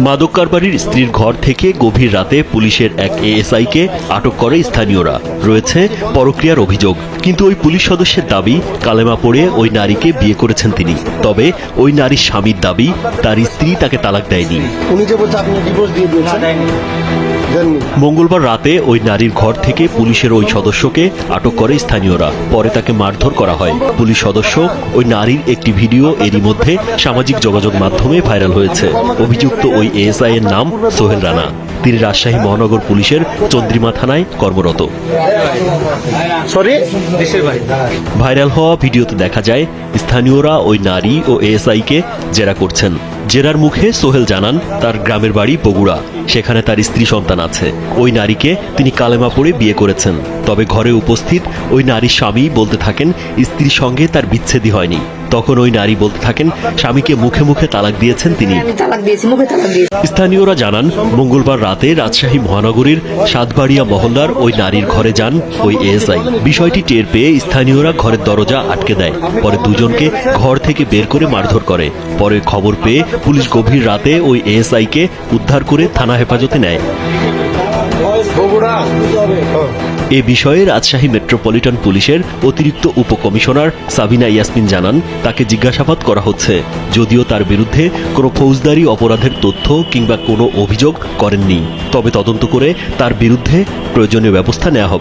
মাদক কারবারির স্ত্রীর ঘর থেকে গভীর রাতে পুলিশের এক এএসআইকে আটক করে স্থানীয়রা। রয়েছে পরক্রিয়ার অভিযোগ কিন্তু ওই পুলিশ সদস্যের দাবি কালেমা পড়ে ওই নারীকে বিয়ে করেছেন তিনি। তবে ওই নারীর স্বামীর দাবি তার স্ত্রী তাকে তালাক দেয়নি। উনি যে বলছে আপনি ডিভোর্স দিয়ে দিয়েছেন। মঙ্গলবার রাতে ওই নারীর ঘর থেকে পুলিশের ওই সদস্যকে আটক করে স্থানীয়রা। পরে তাকে মারধর করা হয়। পুলিশ সদস্য ওই নারীর একটি ভিডিও এরই মধ্যে সামাজিক যোগাযোগ মাধ্যমে ভাইরাল হয়েছে। অভিযুক্ত ওই এএসআই এর নাম সোহেল রানা। তিনি রাজশাহী মহানগর পুলিশের চন্দ্রিমা থানায় কর্মরত। ভাইরাল হওয়া ভিডিওতে দেখা যায় স্থানীয়রা ওই নারী ও এএসআইকে জেরা করছেন। জেরার মুখে সোহেল জানান তার গ্রামের বাড়ি বগুড়া। সেখানে তার স্ত্রী সন্তান আছে। ওই নারীকে তিনি কালেমা পড়ে বিয়ে করেছেন। তবে ঘরে উপস্থিত ওই নারীর স্বামী বলতে থাকেন স্ত্রীর সঙ্গে তার বিচ্ছেদই হয়নি। তখন ওই নারী বলতে থাকেন স্বামীকে মুখে মুখে তালাক দিয়েছেন তিনি। আমি তালাক দিয়েছি মুখে তালাক দিয়েছি। স্থানীয়রা জানান মঙ্গলবার রাতে রাজশাহী মহানগরীর সাতবাড়িয়া মহল্লার ওই নারীর ঘরে যান ওই এএসআই। বিষয়টি টের পেয়ে স্থানীয়রা ঘরের দরজা আটকে দেয়। পরে দুজনকে ঘর থেকে বের করে মারধর করে। পরে খবর পেয়ে পুলিশ গভীর রাতে ওই এএসআইকে উদ্ধার করে থানা হেফাজতে নেয়। এ বিষয়ে রাজশাহী মেট্রোপলিটন পুলিশের অতিরিক্ত উপকমিশনার সাবিনা ইয়াসমিন জানান, তাকে জিজ্ঞাসাবাদ করা হচ্ছে। যদিও তার বিরুদ্ধে কোনো ফৌজদারি অপরাধের তথ্য কিংবা কোনো অভিযোগ করেননি। তবে তদন্ত করে তার বিরুদ্ধে প্রয়োজনীয় ব্যবস্থা নেওয়া হবে।